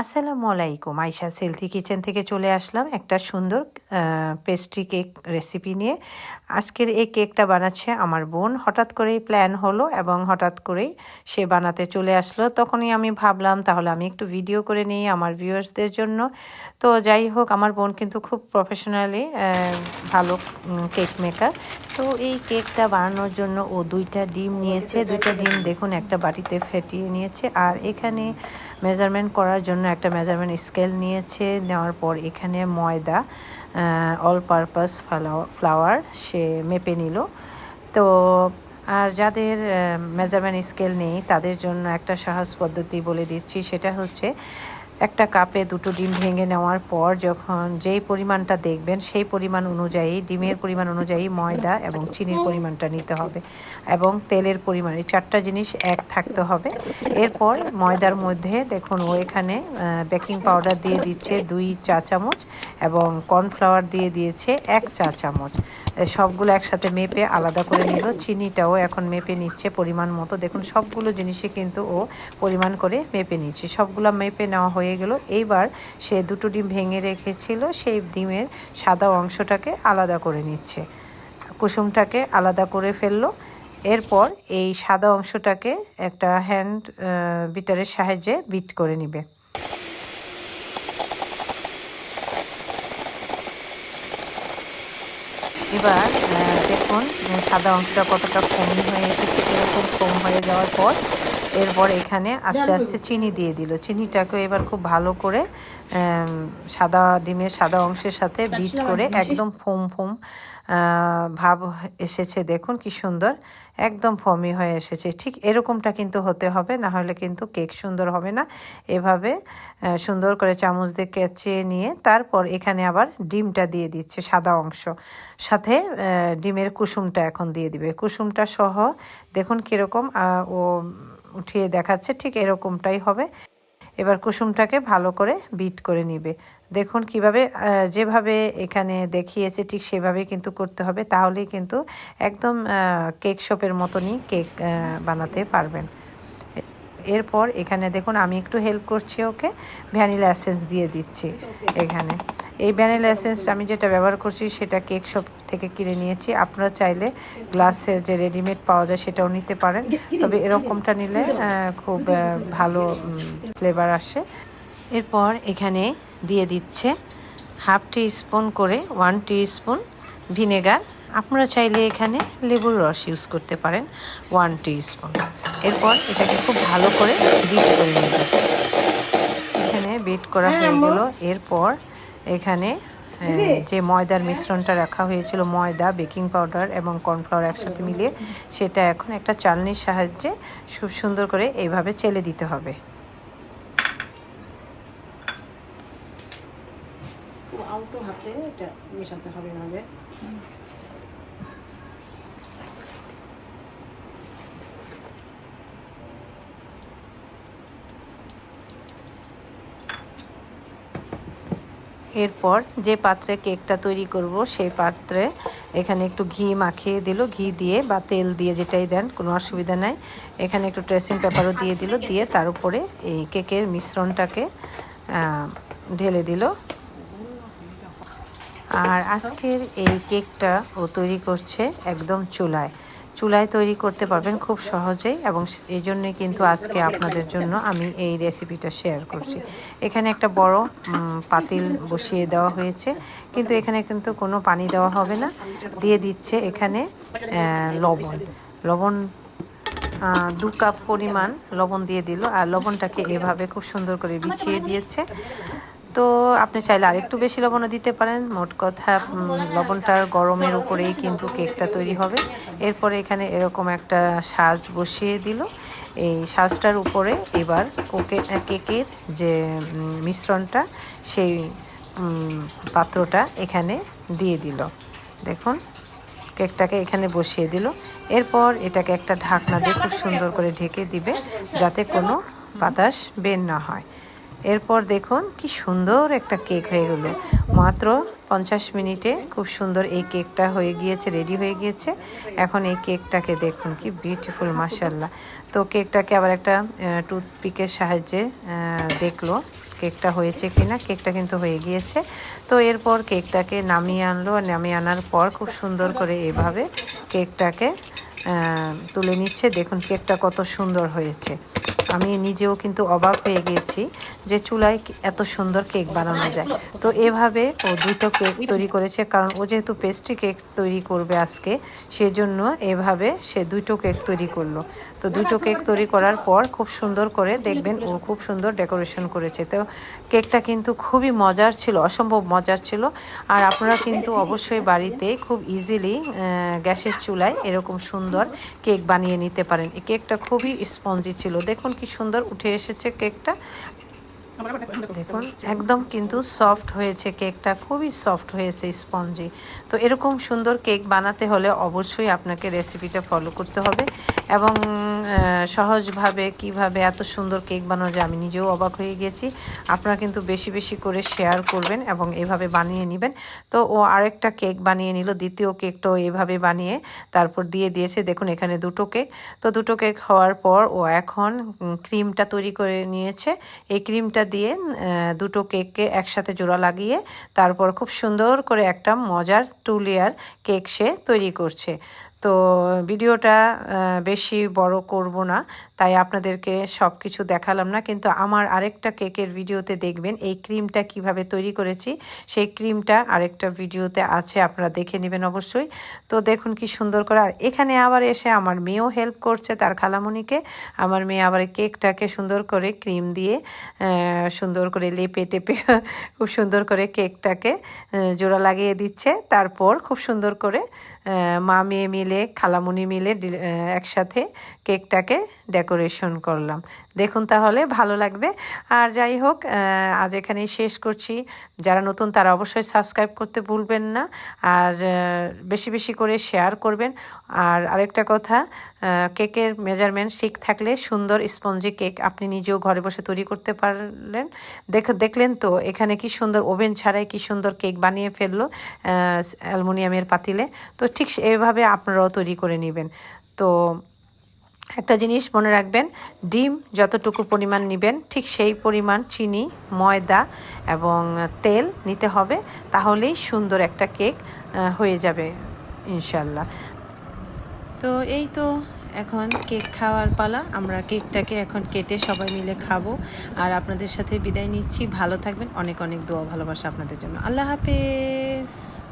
আসসালামু আলাইকুম। আয়শা সেলথি কিচেন থেকে চলে আসলাম একটা সুন্দর পেস্ট্রি কেক রেসিপি নিয়ে। আজকের এই কেকটা বানাচ্ছে আমার বোন। হঠাৎ করেই প্ল্যান হলো এবং হঠাৎ করেই সে বানাতে চলে আসলো। তখনই আমি ভাবলাম, তাহলে আমি একটু ভিডিও করে নিই আমার ভিউয়ার্সদের জন্য। তো যাই হোক, আমার বোন কিন্তু খুব প্রফেশনালি ভালো কেক মেকার তো এই কেকটা বানানোর জন্য ও দুইটা ডিম নিয়েছে। দুইটা ডিম দেখুন, একটা বাটিতে ফেটিয়ে নিয়েছে। আর এখানে মেজারমেন্ট করার জন্য একটা মেজারমেন্ট স্কেল নিয়েছে। নেওয়ার পর এখানে ময়দা অল পারপাস ফ্লাওয়ার সে মেপে নিল। তো, আর যাদের মেজারমেন্ট স্কেল নেই, তাদের জন্য একটা সহজ পদ্ধতি বলে দিচ্ছি। সেটা হচ্ছে একটা কাপে দুটো ডিম ভেঙে নেওয়ার পর যখন যেই পরিমাণটা দেখবেন, সেই পরিমাণ অনুযায়ী, ডিমের পরিমাণ অনুযায়ী ময়দা এবং চিনির পরিমাণটা নিতে হবে এবং তেলের পরিমাণ, এই চারটা জিনিস এক থাকতে হবে। এরপর ময়দার মধ্যে দেখুন ও এখানে বেকিং পাউডার দিয়ে দিচ্ছে দুই চা চামচ এবং কর্নফ্লাওয়ার দিয়ে দিয়েছে এক চা চামচ। সবগুলো একসাথে মেপে আলাদা করে নিল। চিনিটাও এখন মেপে নিচ্ছে পরিমাণ মতো। দেখুন সবগুলো জিনিসে কিন্তু ও পরিমাণ করে মেপে নিচ্ছে। সবগুলো মেপে নেওয়া হয়ে গেল। এইবার সে দুটো ডিম ভেঙে রেখেছিল, সেই ডিমের সাদা অংশটাকে আলাদা করে নিচ্ছে। কুসুমটাকে আলাদা করে ফেলল। এরপর এই সাদা অংশটাকে একটা হ্যান্ড বিটারের সাহায্যে বিট করে নিবে। এবার দেখুন, সাদা অংশটা কতটা কম হয়ে এসেছে এরকম কম হয়ে যাওয়ার পর এরপর এখানে আস্তে আস্তে চিনি দিয়ে দিল। চিনিটাকে এবার খুব ভালো করে সাদা ডিমের সাদা অংশের সাথে বিট করে একদম ফোম ফোম ভাব এসেছে। দেখুন কি সুন্দর একদম ফমি হয়ে এসেছে। ঠিক এরকমটা কিন্তু হতে হবে না হলে কিন্তু কেক সুন্দর হবে না। এভাবে সুন্দর করে চামচ দিয়ে কেচে নিয়ে তারপর এখানে আবার ডিমটা দিয়ে দিচ্ছে সাদা অংশ। সাথে ডিমের কুসুমটা এখন দিয়ে দিবে। কুসুমটা সহ দেখুন কীরকম ও উঠিয়ে দেখাচ্ছে, ঠিক এরকমটাই হবে। এবার কুসুমটাকে ভালো করে বিট করে নিবে। দেখুন কীভাবে যেভাবে এখানে দেখিয়েছে, ঠিক সেভাবে কিন্তু করতে হবে। তাহলেই কিন্তু একদম কেক শপের মতনই কেক বানাতে পারবেন। এরপর এখানে দেখুন, আমি একটু হেল্প করছি ওকে। ভ্যানিলা অ্যাসেন্স দিয়ে দিচ্ছি এখানে। এই ভ্যানিলা এসেন্স আমি যেটা ব্যবহার করছি, সেটা কেক শপ থেকে কিনে নিয়েছি। আপনারা চাইলে গ্লাসের যে রেডিমেড পাওয়া যায় সেটাও নিতে পারেন। তবে এরকমটা নিলে খুব ভালো ফ্লেভার আসে। এরপর এখানে দিয়ে দিচ্ছে হাফ টি স্পুন করে ওয়ান টি স্পুন ভিনেগার। আপনারা চাইলে এখানে লেবুর রস ইউজ করতে পারেন ওয়ান টি স্পুন এরপর এটাকে খুব ভালো করে বিট করে নেবেন এখানে বিট করা হয়ে গেল। এরপর এখানে যে ময়দার মিশ্রণটা রাখা হয়েছিল ময়দা বেকিং পাউডার এবং কর্নফ্লাওয়ার একসাথে মিলিয়ে সেটা এখন একটা চালনির সাহায্যে খুব সুন্দর করে এইভাবে চেলে দিতে হবে। আলতো হাতে এটা মেশাতে হবে এভাবে এরপর যে পাত্রে কেকটা তৈরি করব সেই পাত্রে এখানে একটু ঘি মাখিয়ে দিল। ঘি দিয়ে বা তেল দিয়ে যেটাই দেন কোনো অসুবিধা নাই। এখানে একটু ড্রেসিং পেপারও দিয়ে দিল দিয়ে তার উপরে এই কেকের মিশ্রণটাকে ঢেলে দিল। আর আজকের এই কেকটা ও তৈরি করছে একদম চুলায়। চুলায় তৈরি করতে পারবেন খুব সহজেই এবং এই জন্যই কিন্তু আজকে আপনাদের জন্য আমি এই রেসিপিটা শেয়ার করছি। এখানে একটা বড় পাতিল বসিয়ে দেওয়া হয়েছে, কিন্তু এখানে কিন্তু কোনো পানি দেওয়া হবে না। দিয়ে দিচ্ছে এখানে লবণ। লবণ দু কাপ পরিমাণ লবণ দিয়ে দিল, আর লবণটাকে এভাবে খুব সুন্দর করে বিছিয়ে দিয়েছে। তো আপনি চাইলে আরেকটু বেশি লবণও দিতে পারেন। মোট কথা লবণটার গরমের উপরেই কিন্তু কেকটা তৈরি হবে। এরপরে এখানে এরকম একটা সাজ বসিয়ে দিল। এই সাজটার উপরে এবার কোকে, কেকের যে মিশ্রণটা, সেই পাত্রটা এখানে দিয়ে দিল। দেখুন, কেকটাকে এখানে বসিয়ে দিল। এরপর এটাকে একটা ঢাকনা দিয়ে খুব সুন্দর করে ঢেকে দিবে, যাতে কোনো বাতাস বের না হয়। এরপর দেখুন কি সুন্দর একটা কেক হয়ে গেলো। মাত্র পঞ্চাশ মিনিটে খুব সুন্দর এই কেকটা হয়ে গিয়েছে, রেডি হয়ে গিয়েছে। এখন এই কেকটাকে দেখুন কি বিউটিফুল মাসাল্লাহ তো কেকটাকে আবার একটা টুথপিকের সাহায্যে দেখল কেকটা হয়েছে কিনা। কেকটা কিন্তু হয়ে গিয়েছে। তো এরপর কেকটাকে নামিয়ে আনলো। আর নামিয়ে আনার পর খুব সুন্দর করে এভাবে কেকটাকে তুলে নিচ্ছে। দেখুন কেকটা কত সুন্দর হয়েছে। আমি নিজেও কিন্তু অবাক হয়ে গিয়েছি যে চুলায় এত সুন্দর কেক বানানো যায়। তো এভাবে ও দুটো কেক তৈরি করেছে, কারণ ও যেহেতু পেস্ট্রি কেক তৈরি করবে আজকে, সেজন্য এভাবে সে দুটো কেক তৈরি করল। তো দুটো কেক তৈরি করার পর খুব সুন্দর করে দেখবেন ও খুব সুন্দর ডেকোরেশন করেছে। তো কেকটা কিন্তু খুবই মজার ছিল, অসম্ভব মজার ছিল, আর আপনারা কিন্তু অবশ্যই বাড়িতে খুব ইজিলি গ্যাসের চুলায় এরকম সুন্দর কেক বানিয়ে নিতে পারেন। এই কেকটা খুবই স্পঞ্জি ছিল। দেখুন কি সুন্দর উঠে এসেছে কেকটা। দেখুন একদম কিন্তু সফট হয়েছে কেকটা, খুবই সফট হয়েছে স্পঞ্জি। তো এরকম সুন্দর কেক বানাতে হলে অবশ্যই আপনাকে রেসিপিটা ফলো করতে হবে এবং সহজভাবে কীভাবে এত সুন্দর কেক বানানো যায় আমি নিজেও অবাক হয়ে গেছি। আপনারা কিন্তু বেশি বেশি করে শেয়ার করবেন এবং এভাবে বানিয়ে নেবেন। তো ও আরেকটা কেক বানিয়ে নিল, দ্বিতীয় কেকটাও এভাবে বানিয়ে তারপর দিয়ে দিয়েছে। দেখুন এখানে দুটো কেক। তো দুটো কেক হওয়ার পর ও এখন ক্রিমটা তৈরি করে নিয়েছে। এই ক্রিমটা দিয়ে দুটো কেককে একসাথে জোড়া লাগিয়ে তারপর খুব সুন্দর করে একটা মজার টু লেয়ার কেক সে তৈরি করছে। তো ভিডিওটা বেশি বড় করব না। তাই আপনাদেরকে সব কিছু দেখালাম না। কিন্তু আমার আরেকটা কেকের ভিডিওতে দেখবেন, এই ক্রিমটা কীভাবে তৈরি করেছি। সেই ক্রিমটা আরেকটা ভিডিওতে আছে, আপনারা দেখে নেবেন অবশ্যই। তো দেখুন কি সুন্দর করে। আর এখানে আবার এসে আমার মেয়েও হেল্প করছে, তার খালামণিকে। আমার মেয়ে আবার কেকটাকে সুন্দর করে ক্রিম দিয়ে সুন্দর করে লেপে টেপে, খুব সুন্দর করে কেকটাকে জোড়া লাগিয়ে দিচ্ছে। তারপর খুব সুন্দর করে মা মেয়ে মিলে, খালামুনি মিলে একসাথে কেকটাকে ডেকোরেশন করলাম। দেখুন তাহলে, ভালো লাগবে। আর যাই হোক আজ এখানেই শেষ করছি। যারা নতুন, তারা অবশ্যই সাবস্ক্রাইব করতে ভুলবেন না। আর বেশি বেশি করে শেয়ার করবেন। আর আরেকটা কথা কেকের মেজারমেন্ট ঠিক থাকলে সুন্দর স্পঞ্জি কেক আপনি নিজেও ঘরে বসে তৈরি করতে পারলেন। দেখ, দেখলেন তো, এখানে কি সুন্দর ওভেন ছাড়াই কি সুন্দর কেক বানিয়ে ফেলল অ্যালুমিনিয়ামের পাতিলে। তো ঠিক এভাবে আপনারাও তৈরি করে নেবেন। তো একটা জিনিস মনে রাখবেন, ডিম যতটুকু পরিমাণ নেবেন, ঠিক সেই পরিমাণ চিনি, ময়দা এবং তেল নিতে হবে, তাহলেই সুন্দর একটা কেক হয়ে যাবে ইনশাল্লাহ তো এই তো এখন কেক খাওয়ার পালা, আমরা কেকটাকে এখন কেটে সবাই মিলে খাব। আর আপনাদের সাথে বিদায় নিচ্ছি, ভালো থাকবেন, অনেক অনেক দোয়া ভালোবাসা আপনাদের জন্য। আল্লাহ হাফেজ।